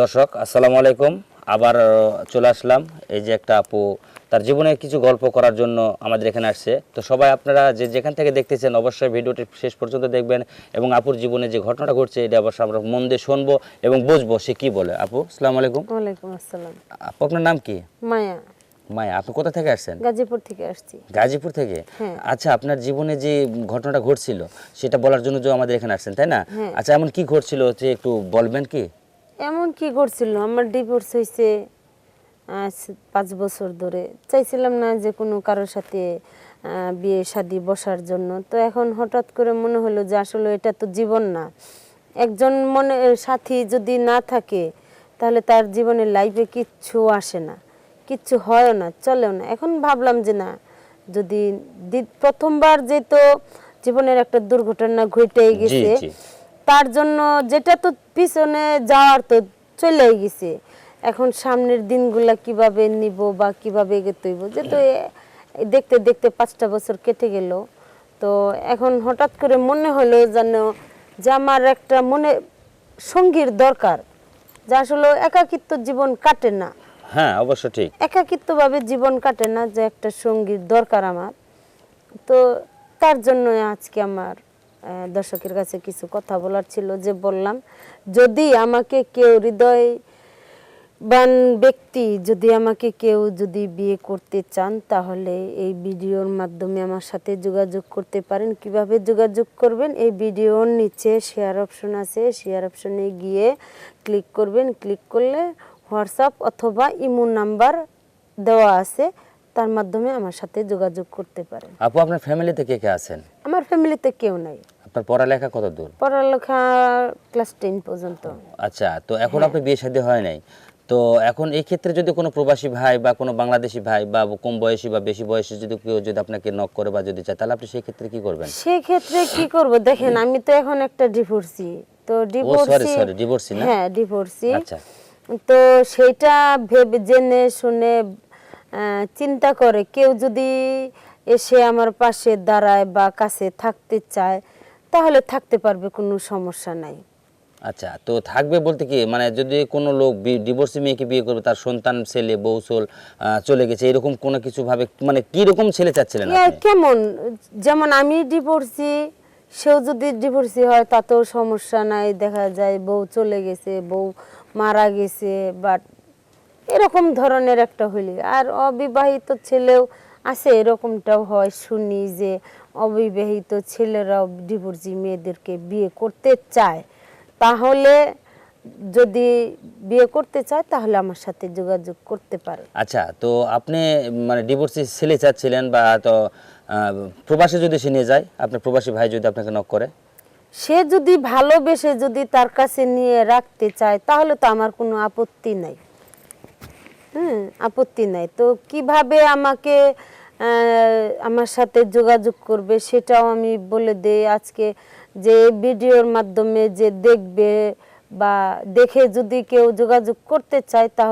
দর্শক আসসালামু আলাইকুম। আবার চলে আসলাম। এই যে একটা আপু তার জীবনের কিছু গল্প করার জন্য আমাদের এখানে আসছে। তো সবাই আপনারা যে যেখান থেকে দেখতেছেন অবশ্যই ভিডিওটি শেষ পর্যন্ত দেখবেন এবং আপুর জীবনে যে ঘটনাটা ঘটছে এটা অবশ্যই আমরা মন দিয়ে শুনব এবং বুঝব সে কি বলে। আপু আসসালামু আলাইকুম। ওয়ালাইকুম আসসালাম। আপু আপনার নাম কি? মায়া। মায়া আপনি কোথা থেকে আসছেন? গাজীপুর থেকে আসছি। গাজীপুর থেকে? হ্যাঁ। আচ্ছা আপনার জীবনে যে ঘটনাটা ঘটছিল সেটা বলার জন্য যে আমাদের এখানে আসছেন তাই না? হ্যাঁ। আচ্ছা এমন কি ঘটছিল যে একটু বলবেন কি? এমন কি করছিল? আমার ডিভোর্স হয়েছে পাঁচ বছর ধরে। চাইছিলাম না যে কোনো কারোর সাথে বিয়ে শাদি বসার জন্য। তো এখন হঠাৎ করে মনে হলো যে আসলে এটা তো জীবন না। একজন মনে সাথী যদি না থাকে তাহলে তার জীবনের লাইফে কিচ্ছু আসে না। কিচ্ছু হয়ও না চলেও না। এখন ভাবলাম যে না যদি প্রথমবার যেহেতু জীবনের একটা দুর্ঘটনা ঘটেই গেছে। তার জন্য যেটা তো পিছনে যাওয়ার তো চলেই গেছে। এখন সামনের দিনগুলা কীভাবে নিব বা কীভাবে এগোতে হইব যেহেতু এ- দেখতে দেখতে পাঁচটা বছর কেটে গেল। তো এখন হঠাৎ করে মনে হলো যেন যে আমার একটা মনে সঙ্গীর দরকার যা আসলে একাকিত্ব জীবন কাটে না। হ্যাঁ অবশ্য ঠিক। একাকিত্বভাবে জীবন কাটে না যে একটা সঙ্গীর দরকার আমার। তো তার জন্য আজকে আমার দর্শকের কাছে কিছু কথা বলার ছিল যে বললাম যদি আমাকে কেউ হৃদয় বান ব্যক্তি যদি আমাকে কেউ যদি বিয়ে করতে চান তাহলে এই ভিডিওর মাধ্যমে আমার সাথে যোগাযোগ করতে পারেন। কীভাবে যোগাযোগ করবেন? এই ভিডিওর নিচে শেয়ার অপশন আছে। শেয়ার অপশনে গিয়ে ক্লিক করবেন। ক্লিক করলে হোয়াটসঅ্যাপ অথবা ইমো নাম্বার দেওয়া আছে। তার মাধ্যমে আমার সাথে যোগাযোগ করতে পারেন। আপু আপনার ফ্যামিলিতে কে কে আছেন? আমার ফ্যামিলিতে কেউ নাই। আপনার পড়ালেখা কত দূর পড়ালেখা ক্লাস টেন পর্যন্ত। আচ্ছা তো এখন আপনি বিয়ে শাদী হয় নাই। তো এখন এই ক্ষেত্রে যদি কোনো প্রবাসী ভাই বা কোনো বাংলাদেশি ভাই বা কম বয়সী বা বেশি বয়সী যদি কেউ যদি আপনাকে নক করে বা যদি চায় তাহলে আপনি সেই ক্ষেত্রে কি করবেন? সেক্ষেত্রে কি করব? দেখেন আমি তো এখন একটা ডিভোর্সি তো ডিভোর্সি sorry, divorcee না? হ্যাঁ ডিভোর্সি আচ্ছা। তো সেটা ভেবে জেনে শুনে চিন্তা করে কেউ যদি এসে আমার পাশে দাঁড়ায় বা কাছে থাকতে চায় তাহলে থাকতে পারবে কোনো সমস্যা নাই আচ্ছা তো থাকবে বলতে কি মানে যদি কোনো লোক ডিভোর্সি মেয়েকে বিয়ে করবে তার সন্তান ছেলে বউ সোল চলে গেছে এরকম কোনো কিছু ভাবে মানে কি রকম ছেলে চাচ্ছিলেন? কেমন যেমন আমি ডিভোর্সি সেও যদি ডিভোর্সি হয় তাতেও সমস্যা নাই দেখা যায় বউ চলে গেছে বউ মারা গেছে বাট এরকম ধরনের একটা হইলে আর অবিবাহিত ছেলেও আছে এরকমটাও হয় শুনি যে অবিবাহিত ছেলেরাও ডিভোর্সি মেয়েদেরকে বিয়ে করতে চায়। তাহলে যদি বিয়ে করতে চায় তাহলে আমার সাথে যোগাযোগ করতে পারে। আচ্ছা তো আপনি মানে ডিভোর্সি ছেলে চাচ্ছিলেন বা তো প্রবাসী যদি সে নিয়ে যায় আপনার প্রবাসী ভাই যদি আপনাকে নক করে? সে যদি ভালোবেসে যদি তার কাছে নিয়ে রাখতে চায় তাহলে তো আমার কোনো আপত্তি নাই। হুম, আপত্তি নাই। তো কীভাবে আমাকে আমার সাথে যোগাযোগ করবে সেটাও আমি বলে দেই। আজকে যে ভিডিওর মাধ্যমে যে দেখবে বা দেখে যদি কেউ যোগাযোগ করতে চায় তাহলে